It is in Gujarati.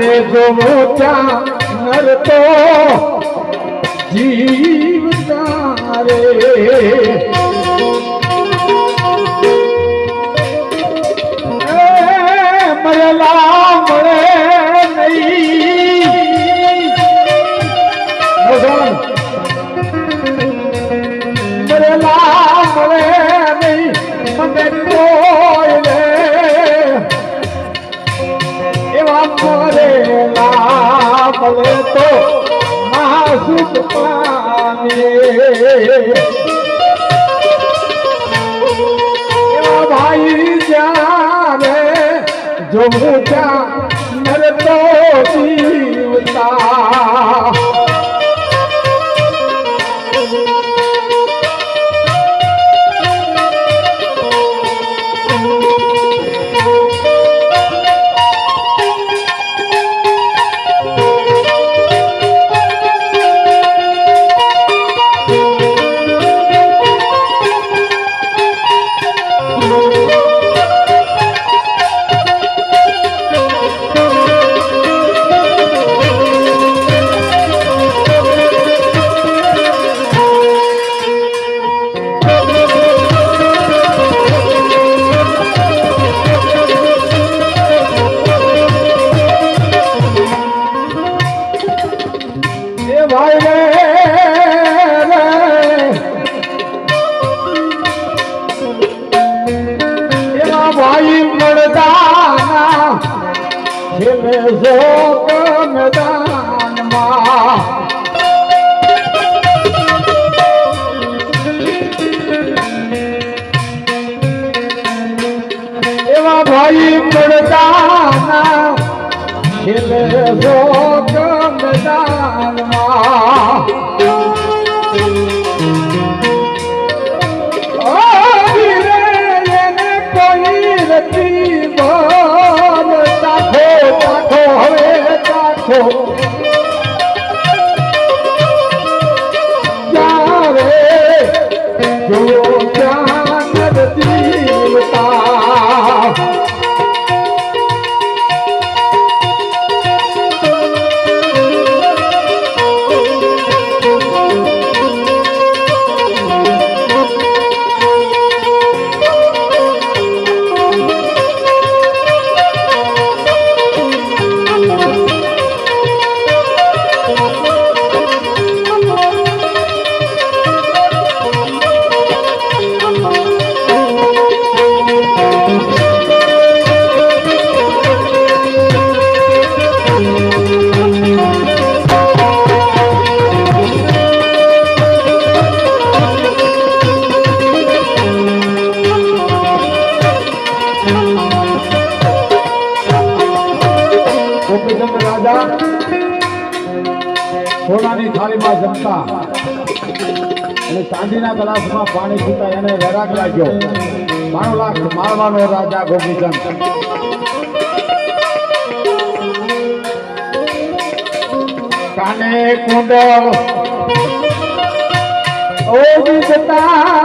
જોવો ત્યાં નરતો જીવતા રે મરેલા મળે તો માસુક પામે ભાઈ જ્યારે જોવું ત્યાં નરતો જીવતા. એવા ભાઈ શોક મેદાનમાં સોનાની થાળીમાં જમતા. અને ચાંદીના ગ્લાસમાં પાણી પીતા એને વેરાગ લાગ્યો. મારો લાખ મારવાનો રાજા ગોપીચંદ. કાને કુંડ ઓ જતા